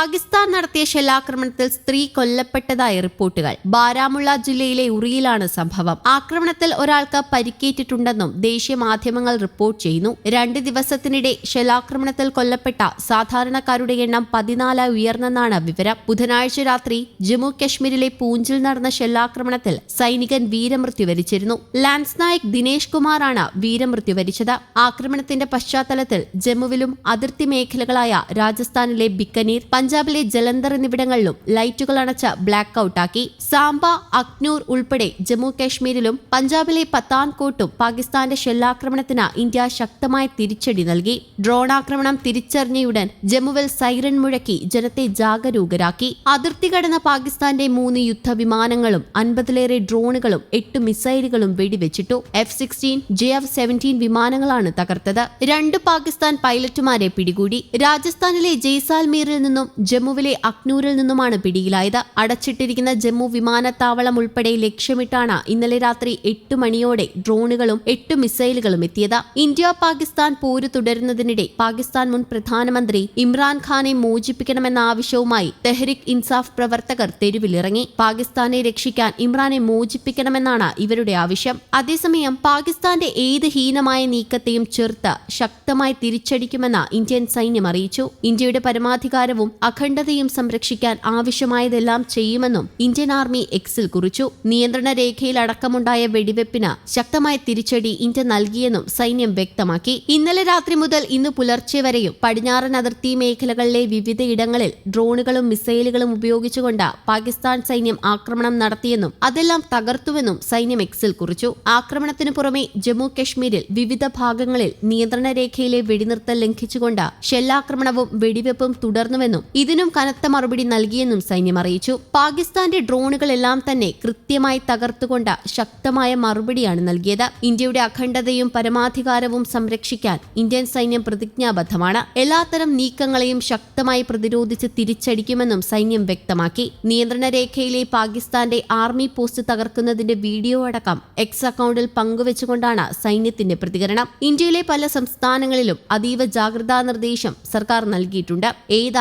പാകിസ്ഥാൻ നടത്തിയ ഷെല്ലാക്രമണത്തിൽ സ്ത്രീ കൊല്ലപ്പെട്ടതായി റിപ്പോർട്ടുകൾ. ബാരാമുള്ള ജില്ലയിലെ ഉറിയിലാണ് സംഭവം. ആക്രമണത്തിൽ ഒരാൾക്ക് പരിക്കേറ്റിട്ടുണ്ടെന്നും ദേശീയ മാധ്യമങ്ങൾ റിപ്പോർട്ട് ചെയ്യുന്നു. രണ്ട് ദിവസത്തിനിടെ ഷെല്ലാക്രമണത്തിൽ കൊല്ലപ്പെട്ട സാധാരണക്കാരുടെ എണ്ണം പതിനാലായി ഉയർന്നെന്നാണ് വിവരം. ബുധനാഴ്ച രാത്രി ജമ്മു കശ്മീരിലെ പൂഞ്ചിൽ നടന്ന ഷെല്ലാക്രമണത്തിൽ സൈനികൻ വീരമൃത്യു വരിച്ചിരുന്നു. ലാൻസ് നായക് ദിനേഷ് കുമാറാണ് വീരമൃത്യു വരിച്ചത്. ആക്രമണത്തിന്റെ പശ്ചാത്തലത്തിൽ ജമ്മുവിലും അതിർത്തി മേഖലകളായ രാജസ്ഥാനിലെ ബിക്കനീർ പഞ്ചാബിലെ ജലന്ധർ എന്നിവിടങ്ങളിലും ലൈറ്റുകൾ അണച്ച ബ്ലാക്ക് ഔട്ടാക്കി സാംബ അക്നൂർ ഉൾപ്പെടെ ജമ്മു കാശ്മീരിലും പഞ്ചാബിലെ പത്താൻകോട്ടും പാകിസ്ഥാന്റെ ഷെല്ലാക്രമണത്തിന് ഇന്ത്യ ശക്തമായ തിരിച്ചടി നൽകി. ഡ്രോൺ ആക്രമണം തിരിച്ചറിഞ്ഞയുടൻ ജമ്മുവിൽ സൈറൺ മുഴക്കി ജനത്തെ ജാഗരൂകരാക്കി. അതിർത്തി കടന്ന പാകിസ്ഥാന്റെ മൂന്ന് യുദ്ധവിമാനങ്ങളും അൻപതിലേറെ ഡ്രോണുകളും എട്ട് മിസൈലുകളും വെടിവെച്ചിട്ടു. F sixteen J F seventeen വിമാനങ്ങളാണ് തകർത്തത്. രണ്ട് പാകിസ്ഥാൻ പൈലറ്റുമാരെ പിടികൂടി. രാജസ്ഥാനിലെ ജയ്സാൽമീറിൽ നിന്നും ജമ്മുവിലെ അക്നൂരിൽ നിന്നുമാണ് പിടിയിലായത്. അടച്ചിട്ടിരിക്കുന്ന ജമ്മു വിമാനത്താവളം ഉൾപ്പെടെ ലക്ഷ്യമിട്ടാണ് ഇന്നലെ രാത്രി എട്ട് മണിയോടെ ഡ്രോണുകളും എട്ട് മിസൈലുകളും എത്തിയത്. ഇന്ത്യ പാകിസ്ഥാൻ പോര് തുടരുന്നതിനിടെ പാകിസ്ഥാൻ മുൻ പ്രധാനമന്ത്രി ഇമ്രാൻഖാനെ മോചിപ്പിക്കണമെന്ന ആവശ്യവുമായി തെഹ്രിക് ഇൻസാഫ് പ്രവർത്തകർ തെരുവിലിറങ്ങി. പാകിസ്ഥാനെ രക്ഷിക്കാൻ ഇമ്രാനെ മോചിപ്പിക്കണമെന്നാണ് ഇവരുടെ ആവശ്യം. അതേസമയം പാകിസ്ഥാന്റെ ഏത് ഹീനമായ നീക്കത്തെയും ചെറുത്ത് ശക്തമായി തിരിച്ചടിക്കുമെന്ന് ഇന്ത്യൻ സൈന്യം അറിയിച്ചു. ഇന്ത്യയുടെ പരമാധികാരവും അഖണ്ഡതയും സംരക്ഷിക്കാൻ ആവശ്യമായതെല്ലാം ചെയ്യുമെന്നും ഇന്ത്യൻ ആർമി എക്സിൽ കുറിച്ചു. നിയന്ത്രണ രേഖയിൽ അടക്കമുണ്ടായ വെടിവെപ്പിന് ശക്തമായ തിരിച്ചടി ഇന്ത്യ നൽകിയെന്നും സൈന്യം വ്യക്തമാക്കി. ഇന്നലെ രാത്രി മുതൽ ഇന്ന് പുലർച്ചെ വരെയും പടിഞ്ഞാറൻ അതിർത്തി മേഖലകളിലെ വിവിധയിടങ്ങളിൽ ഡ്രോണുകളും മിസൈലുകളും ഉപയോഗിച്ചുകൊണ്ട് പാകിസ്ഥാൻ സൈന്യം ആക്രമണം നടത്തിയെന്നും അതെല്ലാം തകർത്തുവെന്നും സൈന്യം എക്സിൽ കുറിച്ചു. ആക്രമണത്തിനു പുറമെ ജമ്മു കശ്മീരിൽ വിവിധ ഭാഗങ്ങളിൽ നിയന്ത്രണ രേഖയിലെ വെടിനിർത്തൽ ലംഘിച്ചുകൊണ്ട് ഷെല്ലാക്രമണവും വെടിവെപ്പും തുടർന്നുവെന്നും ഇതിനും കനത്ത മറുപടി നൽകിയെന്നും സൈന്യം അറിയിച്ചു. പാകിസ്ഥാന്റെ ഡ്രോണുകളെല്ലാം തന്നെ കൃത്യമായി തകർത്തുകൊണ്ട് ശക്തമായ മറുപടിയാണ് നൽകിയത്. ഇന്ത്യയുടെ അഖണ്ഡതയും പരമാധികാരവും സംരക്ഷിക്കാൻ ഇന്ത്യൻ സൈന്യം പ്രതിജ്ഞാബദ്ധമാണ്. എല്ലാത്തരം നീക്കങ്ങളെയും ശക്തമായി പ്രതിരോധിച്ച് തിരിച്ചടിക്കുമെന്നും സൈന്യം വ്യക്തമാക്കി. നിയന്ത്രണ രേഖയിലെ പാകിസ്ഥാന്റെ ആർമി പോസ്റ്റ് തകർക്കുന്നതിന്റെ വീഡിയോ അടക്കം എക്സ് അക്കൗണ്ടിൽ പങ്കുവച്ചുകൊണ്ടാണ് സൈന്യത്തിന്റെ പ്രതികരണം. ഇന്ത്യയിലെ പല സംസ്ഥാനങ്ങളിലും അതീവ ജാഗ്രതാ നിർദ്ദേശം സർക്കാർ നൽകിയിട്ടുണ്ട്. ഏത്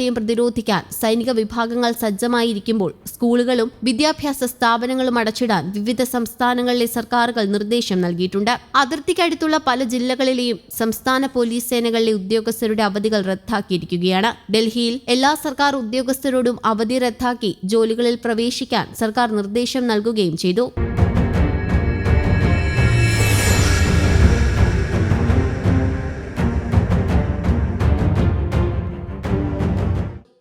ആക്രമണത്തെയും പ്രതിരോധിക്കാൻ സൈനിക വിഭാഗങ്ങൾ സജ്ജമായിരിക്കുമ്പോൾ സ്കൂളുകളും വിദ്യാഭ്യാസ സ്ഥാപനങ്ങളും അടച്ചിടാൻ വിവിധ സംസ്ഥാനങ്ങളിലെ സർക്കാരുകൾ നിർദ്ദേശം നൽകിയിട്ടുണ്ട്. അതിർത്തിക്കടുത്തുള്ള പല ജില്ലകളിലെയും സംസ്ഥാന പോലീസ് സേനകളിലെ ഉദ്യോഗസ്ഥരുടെ അവധികൾ റദ്ദാക്കിയിരിക്കുകയാണ്. ഡൽഹിയിൽ എല്ലാ സർക്കാർ ഉദ്യോഗസ്ഥരോടും അവധി റദ്ദാക്കി ജോലികളിൽ പ്രവേശിക്കാൻ സർക്കാർ നിർദ്ദേശം നൽകുകയും ചെയ്തു.